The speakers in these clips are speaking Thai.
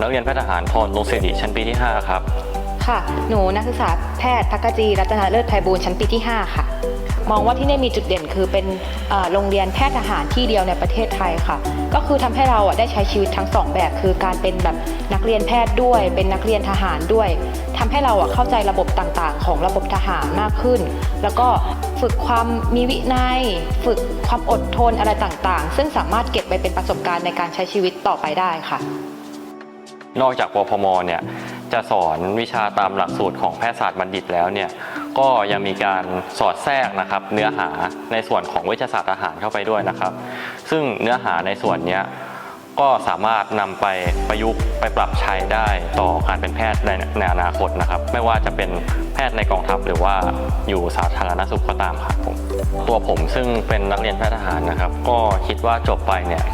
แพทย์ทหารพรลงศิริชั้นปีที่ 5 ครับ ค่ะ หนูนักศึกษาแพทย์พักกจีรัตนาเลิศไพบูลย์ชั้นปีที่ 5 ค่ะ มองว่าที่นี่มีจุดเด่นคือเป็นเอ่อโรงเรียนแพทย์ทหารที่เดียวในประเทศไทยค่ะ ก็คือทำให้เราอะได้ใช้ชีวิตทั้งสองแบบ คือการเป็นแบบนักเรียนแพทย์ด้วย เป็นนักเรียนทหารด้วยทำให้เราอะเข้าใจระบบต่างๆ ของระบบทหารมากขึ้น แล้วก็ฝึกความมีวินัย ฝึกความอดทนอะไรต่างๆ ซึ่งสามารถเก็บไปเป็นประสบการณ์ในการใช้ชีวิตต่อไปได้ค่ะ นอกจากปพมเนี่ยจะสอนวิชาตามหลักสูตรของแพทยศาสตร์บัณฑิตแล้วเนี่ยก็ยังมีการสอดแทรกนะครับเนื้อหาในส่วนของวิทยาศาสตร์อาหารเข้าไปด้วยนะครับ ซึ่งเนื้อหาในส่วนนี้ก็สามารถนำไปประยุกต์ไปปรับใช้ได้ต่อการเป็นแพทย์ในอนาคตนะครับ ไม่ว่าจะเป็นแพทย์ในกองทัพหรือว่าอยู่สาธารณสุขก็ตามครับผมตัวผมซึ่งเป็นนักเรียนแพทย์ทหารนะครับ ก็คิดว่าจบไปเนี่ย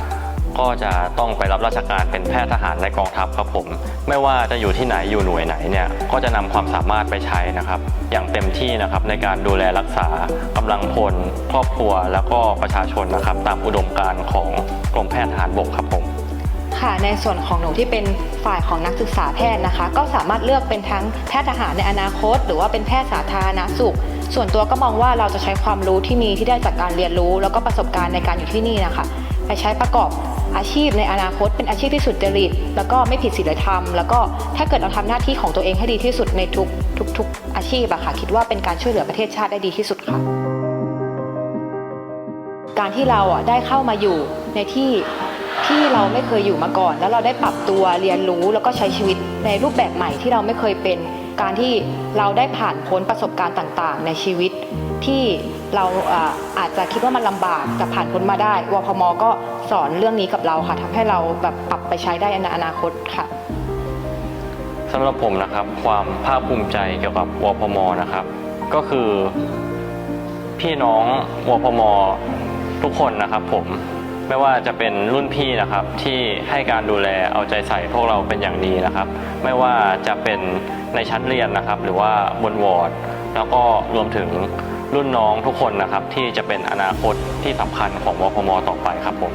ก็จะต้องไปรับราชการเป็นแพทย์ทหารในกองทัพครับผม ไม่ว่าจะอยู่ที่ไหนอยู่หน่วยไหนเนี่ยก็จะนำความสามารถไปใช้นะครับ อย่างเต็มที่นะครับในการดูแลรักษากำลังพล ครอบครัวแล้วก็ประชาชนนะครับ ตามอุดมการณ์ของกรมแพทย์ทหารบกครับผมค่ะในส่วนของหนูที่เป็นฝ่ายของนักศึกษาแพทย์นะคะ ก็สามารถเลือกเป็นทั้งแพทย์ทหารในอนาคต หรือว่าเป็นแพทย์สาธารณสุข ส่วนตัวก็มองว่าเราจะใช้ความรู้ที่มีที่ได้จากการเรียนรู้ แล้วก็ประสบการณ์ในการอยู่ที่นี่นะคะ ไปใช้ประกอบอาชีพในอนาคตเป็นอาชีพที่สุจริต แล้วก็ไม่ผิดศีลธรรม แล้วก็ถ้าเกิดเราทำหน้าที่ของตัวเองให้ดีที่สุดในทุกทุกทุกอาชีพอะค่ะคิดว่าเป็นการช่วยเหลือประเทศชาติได้ดีที่สุดค่ะ การที่เราอะได้เข้ามาอยู่ในที่ที่เราไม่เคยอยู่มาก่อน แล้วเราได้ปรับตัวเรียนรู้แล้วก็ใช้ชีวิตในรูปแบบใหม่ที่เราไม่เคยเป็น การที่เราได้ผ่านพ้นประสบการณ์ต่าง ๆ ในชีวิต ที่เราอาอาจจะคิดว่ามันลำบากแต่ผ่านพ้นมาได้วพมก็สอนเรื่องนี้กับเราค่ะทำให้เราแบบปรับไปใช้ได้ในอนาคตค่ะสำหรับผมนะครับ ความภาคภูมิใจเกี่ยวกับวพมนะครับ ก็คือ พี่น้องวพมทุกคนนะครับ ผมไม่ว่าจะเป็นรุ่นพี่นะครับที่ให้การดูแลเอาใจใส่พวกเราเป็นอย่างดีนะครับ ไม่ว่าจะเป็นในชั้นเรียนนะครับ หรือว่าบนวอร์ดแล้วก็รวมถึง รุ่นน้องทุกคนนะครับที่จะเป็นอนาคตที่สำคัญของวพมต่อไปครับผม